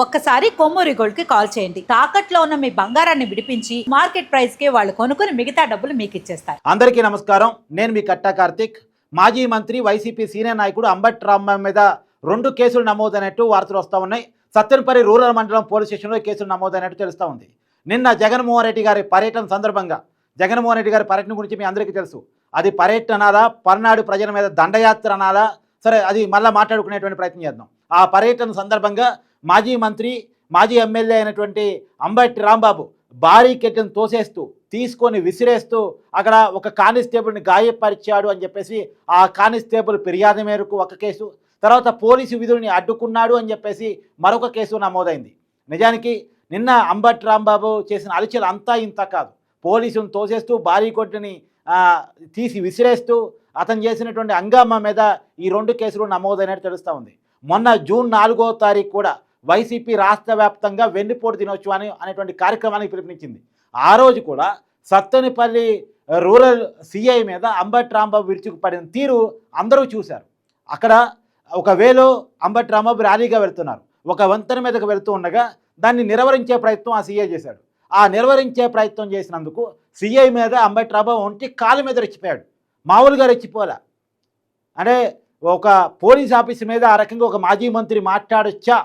ఒక్కసారి కొమ్మూరి గోల్డ్కి కాల్ చేయండి. తాకట్లో ఉన్న మీ బంగారాన్ని విడిపించి మార్కెట్ ప్రైస్కి వాళ్ళు కొనుక్కుని మిగతా డబ్బులు మీకు ఇచ్చేస్తారు. అందరికీ నమస్కారం. నేను మీ కట్టా కార్తిక్. మాజీ మంత్రి వైసీపీ సీనియర్ నాయకుడు అంబట్ రామ్మ మీద రెండు కేసులు నమోదైనట్టు వార్తలు వస్తూ ఉన్నాయి. సత్తెనపల్లి రూరల్ మండలం పోలీస్ స్టేషన్లో కేసులు నమోదైనట్టు తెలుస్తూ ఉంది. నిన్న జగన్మోహన్ రెడ్డి గారి పర్యటన సందర్భంగా జగన్మోహన్ రెడ్డి గారి పర్యటన గురించి మీ అందరికీ తెలుసు. అది పర్యటన అనాలా? పల్నాడు ప్రజల మీద దండయాత్ర అనాలా? సరే అది మళ్ళీ మాట్లాడుకునేటువంటి ప్రయత్నం చేద్దాం. ఆ పర్యటన సందర్భంగా మాజీ మంత్రి మాజీ ఎమ్మెల్యే అయినటువంటి అంబటి రాంబాబు భారీ కెట్టెను తోసేస్తూ తీసుకొని విసిరేస్తూ అక్కడ ఒక కానిస్టేబుల్ని గాయపరిచాడు అని చెప్పేసి ఆ కానిస్టేబుల్ ఫిర్యాదు మేరకు ఒక కేసు తర్వాత పోలీసు విధుల్ని అడ్డుకున్నాడు అని చెప్పేసి మరొక కేసు నమోదైంది. నిజానికి నిన్న అంబటి రాంబాబు చేసిన అలచలు అంతా ఇంత కాదు. పోలీసును తోసేస్తూ భారీ కొట్టుని తీసి విసిరేస్తూ అతను చేసినటువంటి హంగామా మీద ఈ రెండు కేసులు నమోదైనట్టు తెలుస్తూ ఉంది. మొన్న జూన్ నాలుగో తారీఖు కూడా వైసీపీ రాష్ట్ర వ్యాప్తంగా వెన్నుపోటు దినోత్సవాన్ని అనేటువంటి కార్యక్రమానికి పిలుపునిచ్చింది. ఆ రోజు కూడా సత్తెనపల్లి రూరల్ సిఐ మీద అంబటి రాంబాబు విరుచుకుపడిన తీరు అందరూ చూశారు. అక్కడ ఒక వేలో అంబటి రాంబాబు ర్యాలీగా వెళ్తున్నారు. ఒక వంతెన మీదకు వెళ్తూ ఉండగా దాన్ని నిర్వహించే ప్రయత్నం ఆ సీఐ చేశాడు. ఆ నిర్వహించే ప్రయత్నం చేసినందుకు సీఐ మీద అంబటి రాంబాబు ఒంటి కాలు మీద రెచ్చిపోయాడు. మామూలుగా రెచ్చిపోలే. అంటే ఒక పోలీస్ ఆఫీస్ మీద ఆ రకంగా ఒక మాజీ మంత్రి మాట్లాడొచ్చా?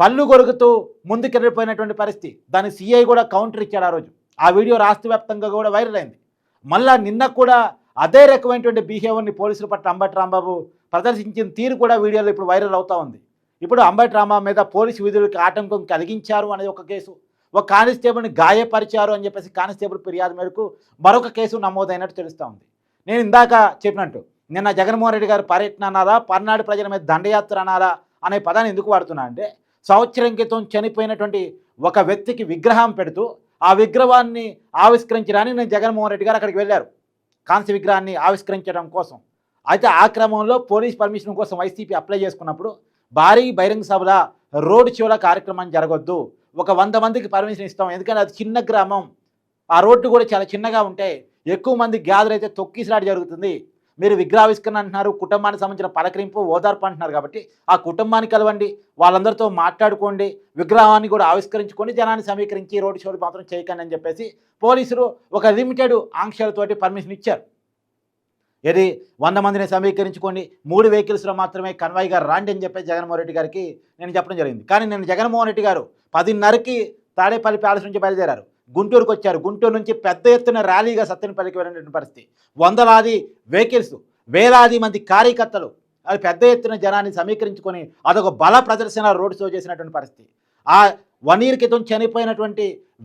పళ్ళు కొరుకుతూ ముందుకెళ్ళిపోయినటువంటి పరిస్థితి. దాని సిఐ కూడా కౌంటర్ ఇచ్చాడు ఆ రోజు. ఆ వీడియో రాష్ట్ర వ్యాప్తంగా కూడా వైరల్ అయింది. మళ్ళా నిన్న కూడా అదే రకమైనటువంటి బిహేవియర్ని పోలీసులు పట్ల అంబటి రాంబాబు ప్రదర్శించిన తీరు కూడా వీడియోలో ఇప్పుడు వైరల్ అవుతూ ఉంది. ఇప్పుడు అంబటి రాంబాబు మీద పోలీసు విధులకు ఆటంకం కలిగించారు అనేది ఒక కేసు. ఒక కానిస్టేబుల్ని గాయపరిచారు అని చెప్పేసి కానిస్టేబుల్ ఫిర్యాదు మేరకు మరొక కేసు నమోదైనట్టు తెలుస్తూ ఉంది. నేను ఇందాక చెప్పినట్టు నిన్న జగన్మోహన్ రెడ్డి గారు పర్యటన అనాలా పర్నాడు ప్రజల మీద దండయాత్ర అనాలా అనే పదాన్ని ఎందుకు వాడుతున్నా అంటే సంవత్సరం క్రితం చనిపోయినటువంటి ఒక వ్యక్తికి విగ్రహం పెడుతూ ఆ విగ్రహాన్ని ఆవిష్కరించడానికి నేను జగన్మోహన్ రెడ్డి గారు అక్కడికి వెళ్ళారు. కాంస్య విగ్రహాన్ని ఆవిష్కరించడం కోసం. అయితే ఆ క్రమంలో పోలీస్ పర్మిషన్ కోసం వైసీపీ అప్లై చేసుకున్నప్పుడు భారీ బహిరంగ సభల రోడ్ షోల కార్యక్రమం జరగొద్దు. ఒక వంద మందికి పర్మిషన్ ఇస్తాం. ఎందుకంటే అది చిన్న గ్రామం. ఆ రోడ్డు కూడా చాలా చిన్నగా ఉంటాయి ఎక్కువ మంది గ్యాదర్ అయితే తొక్కిసలాట జరుగుతుంది. మీరు విగ్రహావిష్కరణ అంటున్నారు కుటుంబానికి సంబంధించిన పలకరింపు ఓదార్పు అంటున్నారు కాబట్టి ఆ కుటుంబాన్ని కలవండి వాళ్ళందరితో మాట్లాడుకోండి విగ్రహాన్ని కూడా ఆవిష్కరించుకొని జనాన్ని సమీకరించి రోడ్డు షోలు మాత్రం చేయకండి అని చెప్పేసి పోలీసులు ఒక లిమిటెడ్ ఆంక్షలతోటి పర్మిషన్ ఇచ్చారు. ఏది వంద మందిని సమీకరించుకోండి మూడు వెహికల్స్లో మాత్రమే కన్వాయ్గా రాండి అని చెప్పేసి జగన్మోహన్ రెడ్డి గారికి నేను చెప్పడం జరిగింది. కానీ నేను జగన్మోహన్ రెడ్డి గారు పదిన్నరకి తాడేపల్లి ప్యాలెస్ నుంచి బయలుదేరారు. గుంటూరుకు వచ్చారు. గుంటూరు నుంచి పెద్ద ఎత్తున ర్యాలీగా సత్యనపల్లికి వెళ్ళినటువంటి పరిస్థితి. వందలాది వెహికల్స్ వేలాది మంది కార్యకర్తలు అది పెద్ద ఎత్తున జనాన్ని సమీకరించుకొని అదొక బల ప్రదర్శన రోడ్ షో చేసినటువంటి పరిస్థితి. ఆ వన్ ఇయర్ క్రితం చనిపోయినటువంటి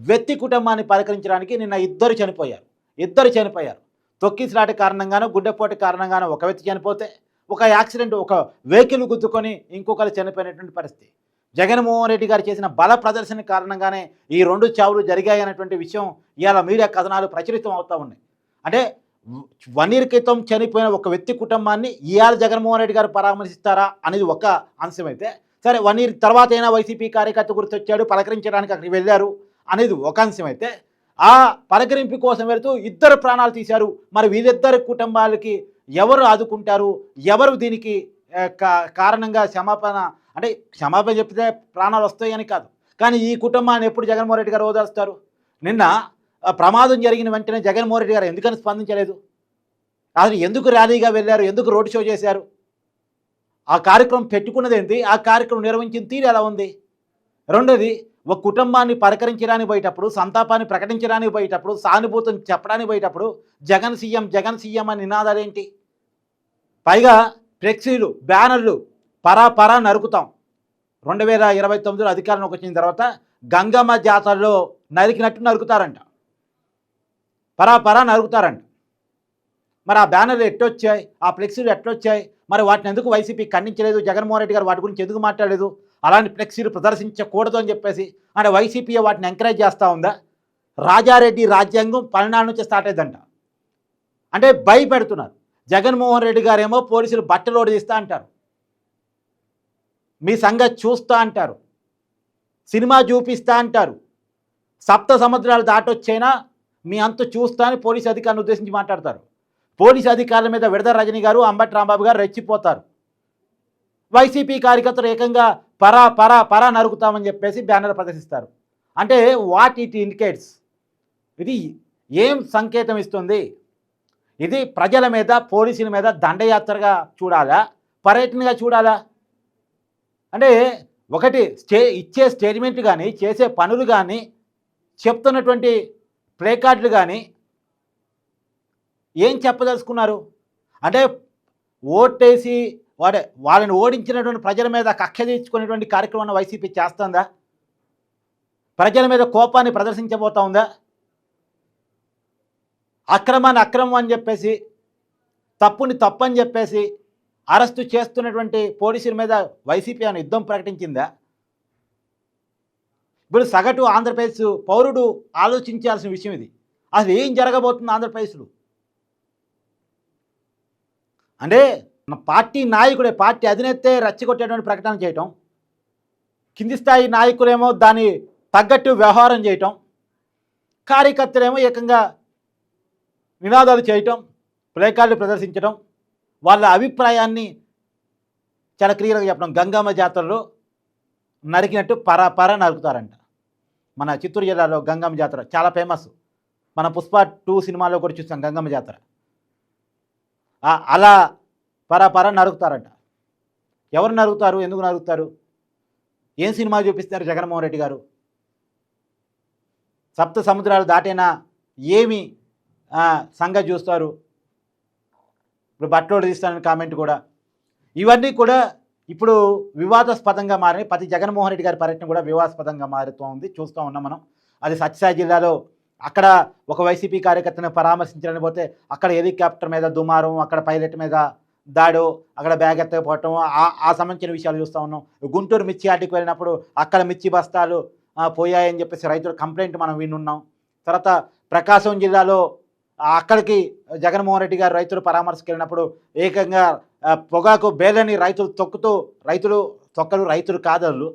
వ్యక్తి కుటుంబాన్ని పలకరించడానికి నిన్న ఇద్దరు చనిపోయారు. ఇద్దరు చనిపోయారు. తొక్కిసలాట కారణంగానో గుడ్డపోటు కారణంగానో ఒక వ్యక్తి చనిపోతే ఒక యాక్సిడెంట్ ఒక వెహికల్ గుద్దుకొని ఇంకొకరు చనిపోయినటువంటి పరిస్థితి. జగన్మోహన్ రెడ్డి గారు చేసిన బల ప్రదర్శన కారణంగానే ఈ రెండు చావులు జరిగాయనేటువంటి విషయం ఇవాళ మీడియా కథనాలు ప్రచురితం అవుతూ ఉన్నాయి. అంటే వన్ ఇయర్ క్రితం చనిపోయిన ఒక వ్యక్తి కుటుంబాన్ని ఇవాళ జగన్మోహన్ రెడ్డి గారు పరామర్శిస్తారా అనేది ఒక అంశం అయితే సరే వన్ ఇయర్ తర్వాత అయినా వైసీపీ కార్యకర్త గుర్తొచ్చాడు పలకరించడానికి అక్కడికి వెళ్ళారు అనేది ఒక అంశం అయితే ఆ పలకరింపు కోసం వెళుతూ ఇద్దరు ప్రాణాలు తీశారు. మరి వీళ్ళిద్దరు కుటుంబాలకి ఎవరు ఆదుకుంటారు? ఎవరు దీనికి కా- కారణంగా క్షమాపణ అంటే క్షమాపణ చెప్తే ప్రాణాలు వస్తాయని కాదు. కానీ ఈ కుటుంబాన్ని ఎప్పుడు జగన్మోహన్ రెడ్డి గారు ఓదారుస్తారు? నిన్న ప్రమాదం జరిగిన వెంటనే జగన్మోహన్ రెడ్డి గారు ఎందుకని స్పందించలేదు? అసలు ఎందుకు ర్యాలీగా వెళ్ళారు? ఎందుకు రోడ్ షో చేశారు? ఆ కార్యక్రమం పెట్టుకున్నది ఏంటి? ఆ కార్యక్రమం నిర్వహించిన తీరు ఎలా ఉంది? రెండోది ఒక కుటుంబాన్ని పలకరించడానికి పోయేటప్పుడు సంతాపాన్ని ప్రకటించడానికి పోయేటప్పుడు సానుభూతిని చెప్పడానికి పోయేటప్పుడు జగన్ సీఎం జగన్ సీఎం అని నినాదాలు ఏంటి? పైగా ఫ్లెక్సీలు బ్యానర్లు పరా పరా నరుకుతాం. రెండు వేల ఇరవై తొమ్మిదిలో అధికారంలోకి వచ్చిన తర్వాత గంగమ్మ జాతరలో నరికినట్టు నరుకుతారంట. పరా పరా నరుకుతారంట. మరి ఆ బ్యానర్లు ఎట్టొచ్చాయి? ఆ ఫ్లెక్సీలు ఎట్టొచ్చాయి? మరి వాటిని ఎందుకు వైసీపీ ఖండించలేదు? జగన్మోహన్ రెడ్డి గారు వాటి గురించి ఎందుకు మాట్లాడలేదు? అలాంటి ఫ్లెక్సీలు ప్రదర్శించకూడదు అని చెప్పేసి అంటే వైసీపీ వాటిని ఎంకరేజ్ చేస్తూ ఉందా? రాజారెడ్డి రాజ్యాంగం పల్నాడు నుంచి స్టార్ట్ అయిందంట అంటే భయపెడుతున్నారు. జగన్మోహన్ రెడ్డి గారేమో పోలీసులు బట్టలోడు తీస్తా అంటారు. మీ సంగతి చూస్తా అంటారు. సినిమా చూపిస్తా అంటారు. సప్త సముద్రాలు దాటొచ్చైనా? మీ అంత చూస్తా అని పోలీస్ అధికారులను ఉద్దేశించి మాట్లాడతారు. పోలీస్ అధికారుల మీద విడద రజని గారు అంబటి రాంబాబు గారు రెచ్చిపోతారు. వైసీపీ కార్యకర్తలు ఏకంగా పరా పరా పరా నరుకుతామని చెప్పేసి బ్యానర్ ప్రదర్శిస్తారు. అంటే వాట్ ఇట్ ఇండికేట్స్ ఇది ఏం సంకేతం ఇస్తుంది? ఇది ప్రజల మీద పోలీసుల మీద దండయాత్రగా చూడాలా? పర్యటనగా చూడాలా? అంటే ఒకటి స్టే ఇచ్చే స్టేట్మెంట్ కానీ చేసే పనులు కానీ చెప్తున్నటువంటి ప్లే కార్డులు కానీ ఏం చెప్పదలుచుకున్నారు? అంటే ఓటేసి వాడే వాళ్ళని ఓడించినటువంటి ప్రజల మీద కక్ష తీర్చుకునేటువంటి కార్యక్రమాన్ని వైసీపీ చేస్తుందా? ప్రజల మీద కోపాన్ని ప్రదర్శించబోతా ఉందా? అక్రమాన్ని అక్రమం అని చెప్పేసి తప్పుని తప్పు అని చెప్పేసి అరెస్టు చేస్తున్నటువంటి పోలీసుల మీద వైసీపీ అని యుద్ధం ప్రకటించిందా? ఇప్పుడు సగటు ఆంధ్రప్రదేశ్ పౌరుడు ఆలోచించాల్సిన విషయం ఇది. అసలు ఏం జరగబోతుంది ఆంధ్రప్రదేశ్లో? అంటే మన పార్టీ నాయకుడే పార్టీ అధినేతే రెచ్చగొట్టేటువంటి ప్రకటన చేయటం కింది స్థాయి నాయకులేమో దాని తగ్గట్టు వ్యవహారం చేయటం కార్యకర్తలేమో ఏకంగా నినాదాలు చేయటం ప్లేకార్డులు ప్రదర్శించడం వాళ్ళ అభిప్రాయాన్ని చాలా క్లియర్గా చెప్పడం. గంగమ్మ జాతరలో నరికినట్టు పర పర నరుకుతారంట. మన చిత్తూరు జిల్లాలో గంగమ్మ జాతర చాలా ఫేమస్. మన పుష్ప టూ సినిమాలో కూడా చూస్తాం గంగమ్మ జాతర. అలా పర పర నరుకుతారంట. ఎవరు నరుకుతారు? ఎందుకు నరుకుతారు? ఏం సినిమా చూపిస్తారు జగన్మోహన్ రెడ్డి గారు? సప్త సముద్రాలు దాటైనా? ఏమి సంగతి చూస్తారు? ఇప్పుడు బట్టలోడు తీస్తానని కామెంట్ కూడా. ఇవన్నీ కూడా ఇప్పుడు వివాదాస్పదంగా మారి ప్రతి జగన్మోహన్ రెడ్డి గారి పర్యటన కూడా వివాదాస్పదంగా మారుతూ ఉంది చూస్తూ ఉన్నాం మనం. అది సత్యసాయి జిల్లాలో అక్కడ ఒక వైసీపీ కార్యకర్తను పరామర్శించడానికి పోతే అక్కడ హెలికాప్టర్ మీద దుమారం అక్కడ పైలట్ మీద దాడు అక్కడ బ్యాగ్ ఎత్తకపోవటం ఆ- ఆ సంబంధించిన విషయాలు చూస్తూ ఉన్నాం. గుంటూరు మిర్చి ఆటికి వెళ్ళినప్పుడు అక్కడ మిర్చి బస్తాలు పోయాయని చెప్పేసి రైతుల కంప్లైంట్ మనం వినున్నాం. తర్వాత ప్రకాశం జిల్లాలో అక్కడికి జగన్మోహన్ రెడ్డి గారు రైతులు పరామర్శకు వెళ్ళినప్పుడు ఏకంగా పొగాకు బేలని రైతులు తొక్కుతూ రైతులు తొక్కలు రైతులు కాదళ్ళు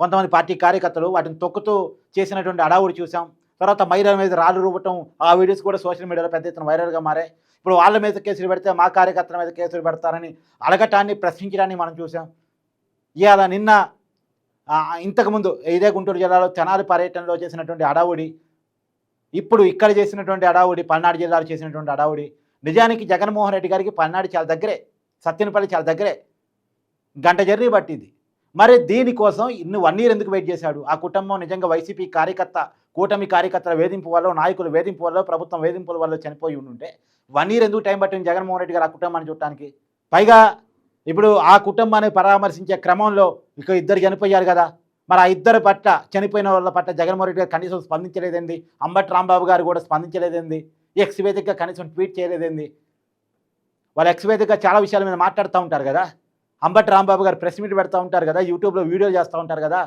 కొంతమంది పార్టీ కార్యకర్తలు వాటిని తొక్కుతూ చేసినటువంటి అడావుడి చూసాం. తర్వాత మహిళల మీద రాళ్ళు రూపటం ఆ వీడియోస్ కూడా సోషల్ మీడియాలో పెద్ద ఎత్తున వైరల్గా మారాయి. ఇప్పుడు వాళ్ళ మీద కేసులు పెడితే మా కార్యకర్తల మీద కేసులు పెడతారని అడగటాన్ని ప్రశ్నించడాన్ని మనం చూసాం. ఇవాళ నిన్న ఇంతకుముందు ఇదే గుంటూరు జిల్లాలో తెనాలి పర్యటనలో చేసినటువంటి అడావుడి ఇప్పుడు ఇక్కడ చేసినటువంటి అడావుడి పల్నాడు జిల్లాలో చేసినటువంటి అడావుడి నిజానికి జగన్మోహన్ రెడ్డి గారికి పల్నాడు చాలా దగ్గరే సత్యనపల్లి చాలా దగ్గరే. గంట జర్నీ పట్టింది. మరి దీనికోసం ఇన్ని వన్ ఇయర్ ఎందుకు వెయిట్ చేశాడు? ఆ కుటుంబం నిజంగా వైసీపీ కార్యకర్త కూటమి కార్యకర్తల వేధింపు వల్ల నాయకుల వేధింపు వల్ల ప్రభుత్వం వేధింపుల వల్ల చనిపోయి ఉంటే వన్ ఇయర్ ఎందుకు టైం పట్టింది జగన్మోహన్ రెడ్డి గారు ఆ కుటుంబాన్ని చూడటానికి? పైగా ఇప్పుడు ఆ కుటుంబాన్ని పరామర్శించే క్రమంలో ఇక ఇద్దరు చనిపోయారు కదా. మరి ఆ ఇద్దరు పట్ల చనిపోయిన వాళ్ళ పట్ల జగన్మోహన్ రెడ్డి గారు కనీసం స్పందించలేదండి. అంబట్ రాంబాబు గారు కూడా స్పందించలేదండి. ఎక్స్ వేదికగా కనీసం ట్వీట్ చేయలేదండి. వాళ్ళు ఎక్స్ వేదికగా చాలా విషయాల మీద మాట్లాడుతూ ఉంటారు కదా. అంబటి రాంబాబు గారు ప్రెస్ మీట్ పెడతా ఉంటారు కదా యూట్యూబ్లో వీడియోలు చేస్తూ ఉంటారు కదా.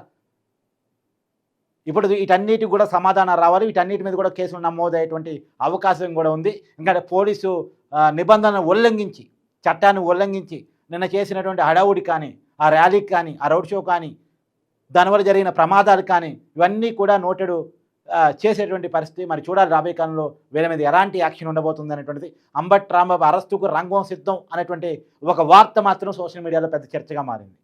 ఇప్పుడు వీటన్నిటికి కూడా సమాధానం రావాలి. వీటన్నిటి మీద కూడా కేసులు నమోదయ్యేటువంటి అవకాశం కూడా ఉంది. ఇంకా పోలీసు నిబంధనను నిబంధనలు ఉల్లంఘించి చట్టాన్ని ఉల్లంఘించి నిన్న చేసినటువంటి హడావుడి కానీ ఆ ర్యాలీకి కానీ ఆ రోడ్ షో కానీ దానివల్ల జరిగిన ప్రమాదాలు కానీ ఇవన్నీ కూడా నోటెడు చేసేటువంటి పరిస్థితి మరి చూడాలి రాబోయే కాలంలో వీళ్ళ మీద ఎలాంటి యాక్షన్ ఉండబోతుంది అనేటువంటిది. అంబట్ రాంబాబు అరెస్టుకు రంగం సిద్ధం అనేటువంటి ఒక వార్త మాత్రం సోషల్ మీడియాలో పెద్ద చర్చగా మారింది.